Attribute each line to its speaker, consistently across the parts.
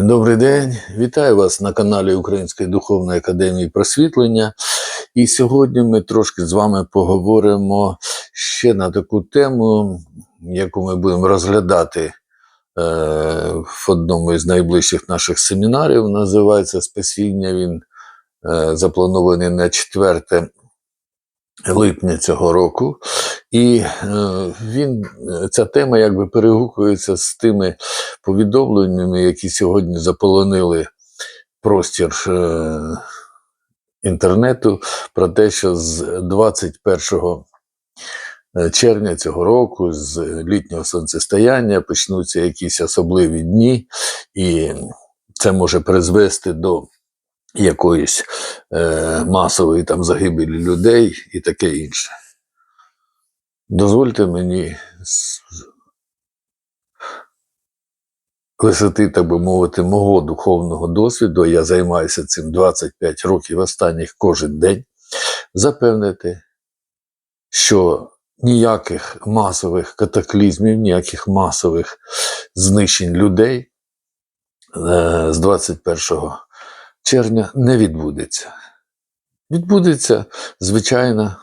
Speaker 1: Добрий день, вітаю вас на каналі Української духовної академії просвітлення. І сьогодні ми трошки з вами поговоримо ще на таку тему, яку ми будемо розглядати е, в одному із найближчих наших семінарів. Називається Спасіння. Він е, запланований на 4 липня цього року. І е, він, ця тема якби перегукується з тими повідомленнями, які сьогодні заполонили простір е, інтернету, про те, що з 21 червня цього року, з літнього сонцестояння, почнуться якісь особливі дні, і це може призвести до якоїсь е, масової там загибелі людей і таке інше. Дозвольте мені з висоти, так би мовити, мого духовного досвіду, я займаюся цим 25 років останніх кожен день, запевнити, що ніяких масових катаклізмів, ніяких масових знищень людей е, з 21 червня не відбудеться. Відбудеться звичайна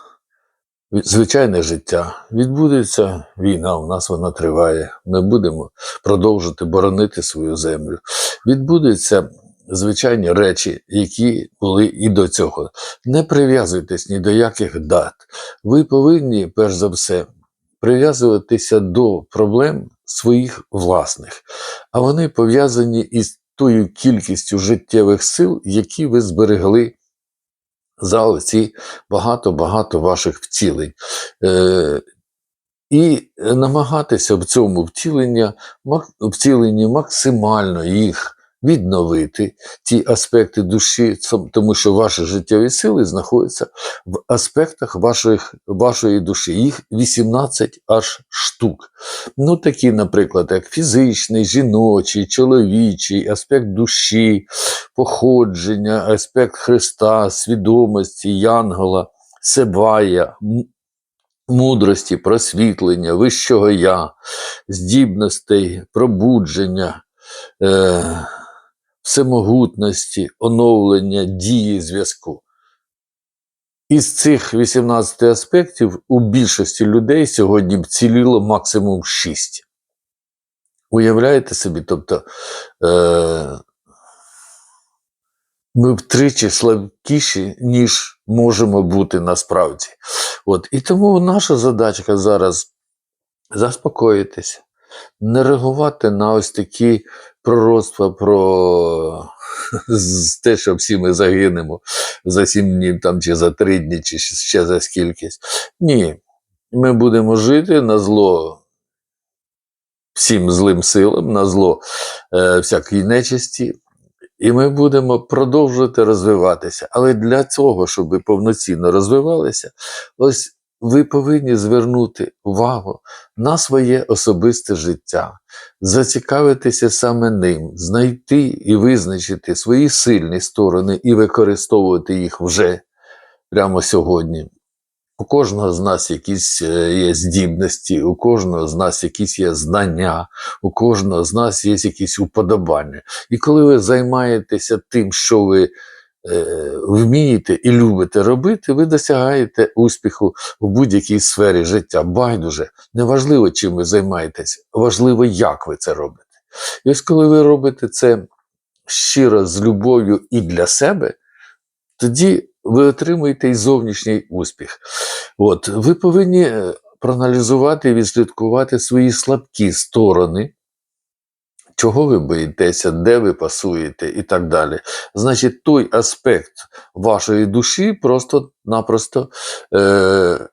Speaker 1: звичайне життя. Відбудеться війна, у нас вона триває. Ми будемо продовжувати боронити свою землю. Відбудуться звичайні речі, які були і до цього. Не прив'язуйтесь ні до яких дат. Ви повинні, перш за все, прив'язуватися до проблем своїх власних, а вони пов'язані із тою кількістю життєвих сил, які ви зберегли за ці багато-багато ваших втілень. Е, І намагатися в цьому втілення, втіленні максимально їх відновити, ті аспекти душі, тому що ваші життєві сили знаходяться в аспектах ваших, вашої душі. Їх 18 аж штук. Ну, такі, наприклад, як фізичний, жіночий, чоловічий, аспект душі, походження, аспект Христа, свідомості, Янгола, Себая, мудрості, просвітлення, вищого я, здібностей, пробудження. Е- всемогутності, оновлення дії зв'язку. Із цих 18 аспектів у більшості людей сьогодні вціліло максимум 6. Уявляєте собі, тобто е- ми втричі слабкіші, ніж можемо бути насправді. От. І тому наша задачка зараз заспокоїтися, не реагувати на ось такі пророцтва про те, що всі ми загинемо за сім днів там, чи за три дні, чи ще за скількись. Ні. Ми будемо жити на зло всім злим силам, на зло е, всякої нечисті. І ми будемо продовжувати розвиватися. Але для цього, щоб повноцінно розвивалися, ось ви повинні звернути увагу на своє особисте життя, зацікавитися саме ним, знайти і визначити свої сильні сторони і використовувати їх вже прямо сьогодні. У кожного з нас якісь е, є здібності, у кожного з нас якісь є знання, у кожного з нас є якісь уподобання. І коли ви займаєтеся тим, що ви вмієте і любите робити, ви досягаєте успіху в будь-якій сфері життя. Байдуже, неважливо, чим ви займаєтесь, важливо, як ви це робите. І ось коли ви робите це щиро з любов'ю і для себе, тоді ви отримуєте і зовнішній успіх. От, Ви повинні е, проаналізувати і відслідкувати свої слабкі сторони чого ви боїтеся, де ви пасуєте і так далі. Значить, той аспект вашої душі просто-напросто е,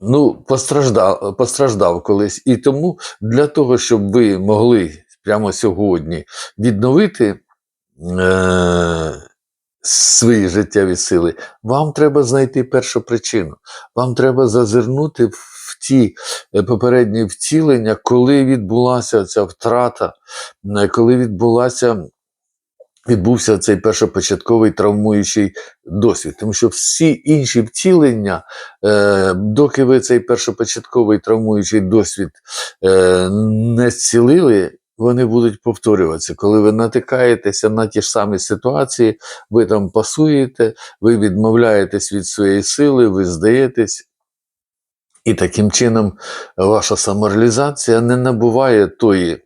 Speaker 1: ну, постраждав, постраждав колись. І тому для того, щоб ви могли прямо сьогодні відновити. Е, Свої життєві сили, вам треба знайти першу причину. Вам треба зазирнути в ті е, попередні втілення, коли відбулася ця втрата, е, коли відбулася. Відбувся цей першопочатковий травмуючий досвід, тому що всі інші втілення, е, доки ви цей першопочатковий травмуючий досвід е, не зцілили вони будуть повторюватися. Коли ви натикаєтеся на ті ж самі ситуації, ви там пасуєте, ви відмовляєтесь від своєї сили, ви здаєтесь. І таким чином ваша самореалізація не набуває тої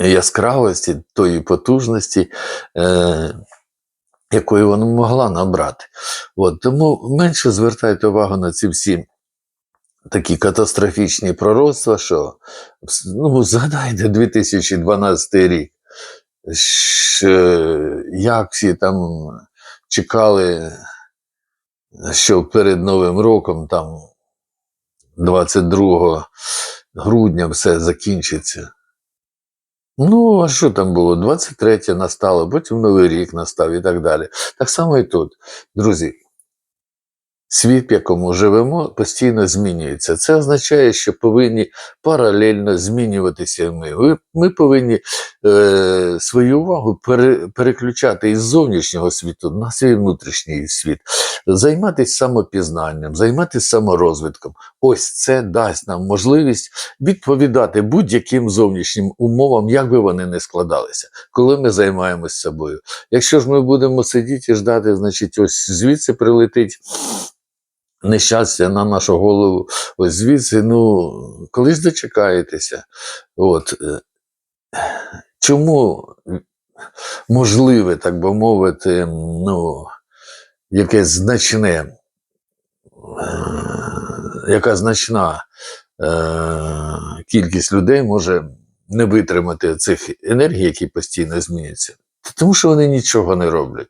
Speaker 1: яскравості, тої потужності, е, якої вона могла набрати. От, тому менше звертайте увагу на ці всі такі катастрофічні пророцтва, що ну, згадайте 2012 рік, що, як всі там чекали, що перед Новим роком, там 22 грудня все закінчиться. Ну, а що там було? 23 настало, потім Новий рік настав і так далі. Так само і тут. Друзі, світ, в якому живемо, постійно змінюється. Це означає, що повинні паралельно змінюватися ми. Ми повинні е, свою увагу пере, переключати із зовнішнього світу на свій внутрішній світ, займатися самопізнанням, займатися саморозвитком. Ось це дасть нам можливість відповідати будь-яким зовнішнім умовам, як би вони не складалися, коли ми займаємось собою. Якщо ж ми будемо сидіти і ждати, значить, ось звідси прилетить нещастя на нашу голову, ось звідси, ну, колись дочекаєтеся. От. е, Чому можливе, так би мовити, ну, якесь значне, е, яка значна е, кількість людей може не витримати цих енергій, які постійно змінюються? Тому що вони нічого не роблять.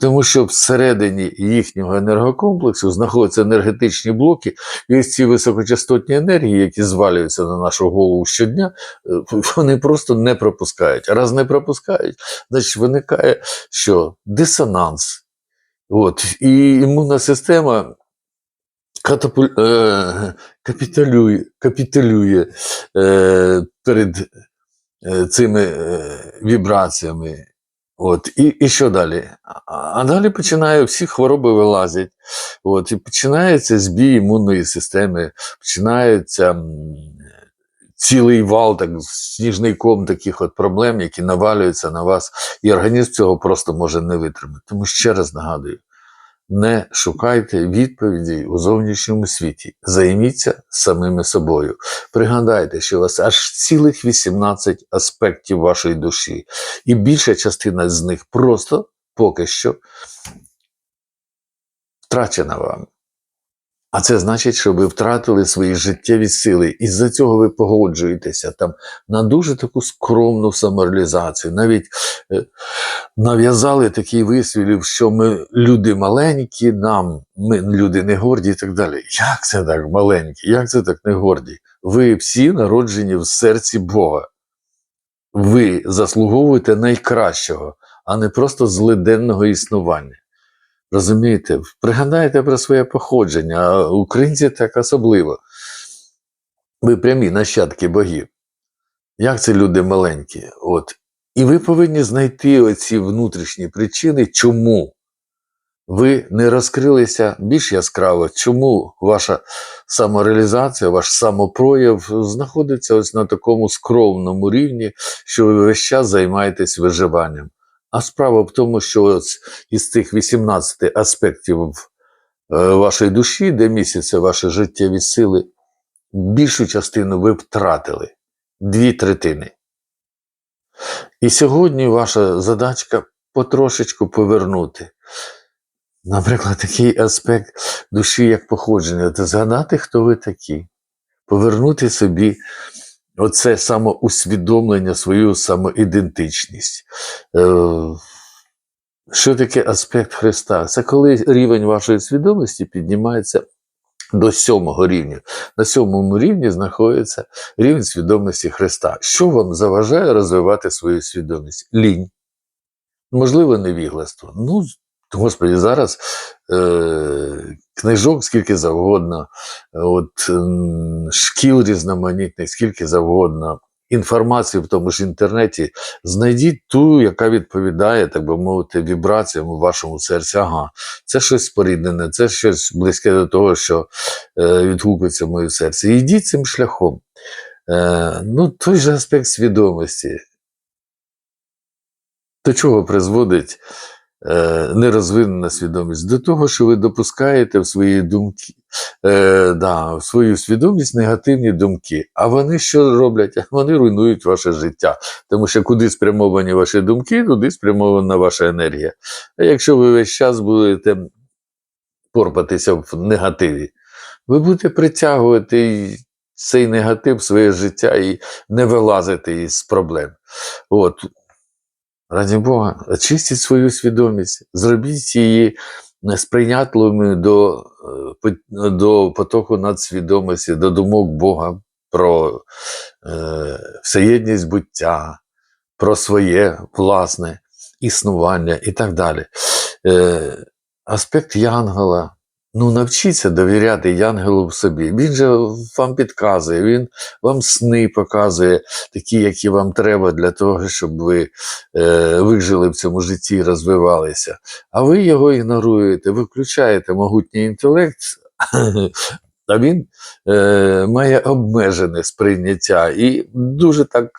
Speaker 1: Тому що всередині їхнього енергокомплексу знаходяться енергетичні блоки, і ось ці високочастотні енергії, які звалюються на нашу голову щодня, е, вони просто не пропускають. А раз не пропускають, значить виникає що дисонанс. От, і імунна система катапуль, е, капіталює, е, перед е, цими е, вібраціями. От, і, і що далі? А, далі починає всі хвороби вилазять. От, і починається збій імунної системи, починається цілий вал, так, сніжний ком таких от проблем, які навалюються на вас, і організм цього просто може не витримати. Тому ще раз нагадую: не шукайте відповідей у зовнішньому світі, займіться самими собою. Пригадайте, що у вас аж цілих 18 аспектів вашої душі, і більша частина з них просто поки що втрачена вам. А це значить, що ви втратили свої життєві сили, і з-за цього ви погоджуєтеся там на дуже таку скромну самореалізацію. Навіть е, нав'язали такий вислів, що ми люди маленькі, нам ми люди не горді і так далі. Як це так маленькі? Як це так не горді? Ви всі народжені в серці Бога. Ви заслуговуєте найкращого, а не просто злиденного існування. Розумієте, пригадайте про своє походження, а українці так особливо. Ви прямі нащадки богів. Як це люди маленькі? От. І ви повинні знайти оці внутрішні причини, чому ви не розкрилися більш яскраво, чому ваша самореалізація, ваш самопрояв знаходиться ось на такому скромному рівні, що ви весь час займаєтесь виживанням. А справа в тому, що із цих 18 аспектів е, вашої душі, де містяться ваші життєві сили, більшу частину ви втратили дві третини. І сьогодні ваша задачка потрошечку повернути. Наприклад, такий аспект душі, як походження, це згадати, хто ви такі, повернути собі оце самоусвідомлення, свою самоідентичність. Е, Що таке аспект Христа? Це коли рівень вашої свідомості піднімається до сьомого рівня. На сьомому рівні знаходиться рівень свідомості Христа. Що вам заважає розвивати свою свідомість? Лінь. Можливо, невігластво. Ну, Господі, зараз е, книжок скільки завгодно, от, шкіл різноманітних, скільки завгодно, інформації в тому ж інтернеті. Знайдіть ту, яка відповідає, так би мовити, вібраціям у вашому серці. Ага, це щось споріднене, це щось близьке до того, що е, відгукується в моє серце. Йдіть цим шляхом. Е, ну, той же аспект свідомості. До чого призводить е, нерозвинена свідомість? До того, що ви допускаєте в свої думки, е, да, в свою свідомість негативні думки. А вони що роблять? Вони руйнують ваше життя. Тому що куди спрямовані ваші думки, туди спрямована ваша енергія. А якщо ви весь час будете порпатися в негативі, ви будете притягувати цей негатив своє життя і не вилазити із проблем. От. Раді Бога, очистіть свою свідомість, зробіть її сприйнятливою до, е, до потоку надсвідомості, до думок Бога про е, всеєдність буття, про своє власне існування і так далі. Е, аспект Янгела. Ну, навчіться довіряти Янгелу в собі. Він же вам підказує, він вам сни показує, такі, які вам треба для того, щоб ви е, вижили в цьому житті і розвивалися. А ви його ігноруєте, ви включаєте могутній інтелект, а він е, має обмежене сприйняття і дуже так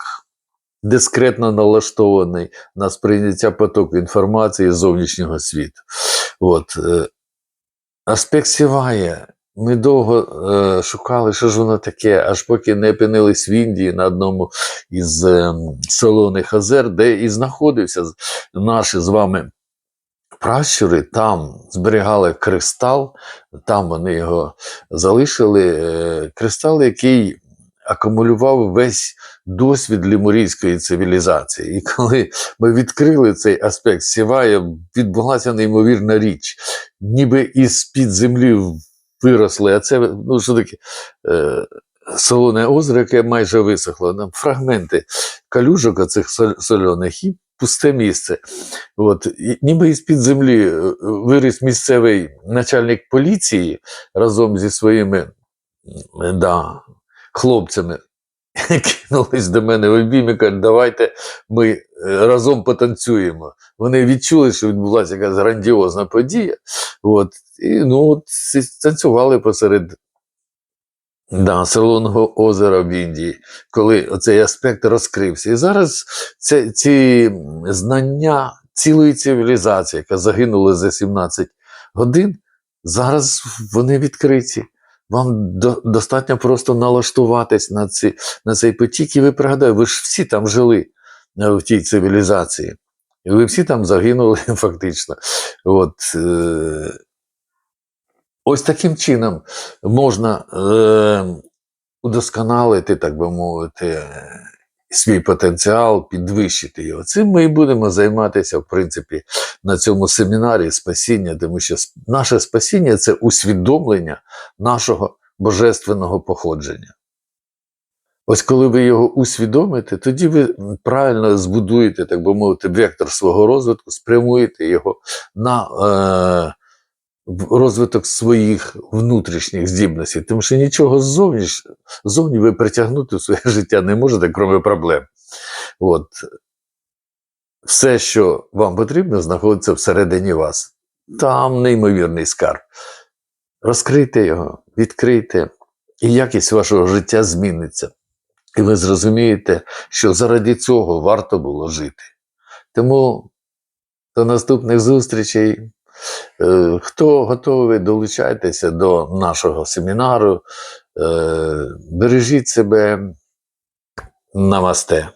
Speaker 1: дискретно налаштований на сприйняття потоку інформації з зовнішнього світу. От, е, аспект сіває. Ми довго е, шукали, що ж воно таке, аж поки не опинились в Індії на одному із е, солоних озер, де і знаходився наші з вами пращури, там зберігали кристал, там вони його залишили. Е, кристал, який акумулював весь досвід лімурійської цивілізації. І коли ми відкрили цей аспект сіває, відбулася неймовірна річ. Ніби із-під землі виросли, а це ну, що таке, е, солоне озеро, яке майже висохло. Там фрагменти калюжок оцих соль- сольоних і пусте місце. От, і, ніби із-під землі е, виріс місцевий начальник поліції разом зі своїми да, хлопцями. Кинулись до мене в обійми, кажуть, давайте ми е, разом потанцюємо. Вони відчули, що відбулася якась грандіозна подія. От, і ну, от, танцювали посеред да, Солоного озера в Індії, коли оцей аспект розкрився. І зараз це, ці знання цілої цивілізації, яка загинула за 17 годин, зараз вони відкриті. Вам до, достатньо просто налаштуватись на, ці, на цей потік, і ви пригадаєте, ви ж всі там жили е, в тій цивілізації. І ви всі там загинули фактично. От, е, ось таким чином можна е, удосконалити, так би мовити, свій потенціал, підвищити його. Цим ми і будемо займатися, в принципі, на цьому семінарі спасіння, тому що наше спасіння це усвідомлення нашого божественного походження. Ось коли ви його усвідомите, тоді ви правильно збудуєте, так би мовити, вектор свого розвитку, спрямуєте його на е, розвиток своїх внутрішніх здібностей. Тому що нічого ззовні, ззовні ви притягнути в своє життя не можете, крім проблем. От. Все, що вам потрібно, знаходиться всередині вас. Там неймовірний скарб. Розкрийте його, відкрийте, і якість вашого життя зміниться. І ви зрозумієте, що заради цього варто було жити. Тому до наступних зустрічей. Е, Хто готовий, долучайтеся до нашого семінару. Е, Бережіть себе. Намасте.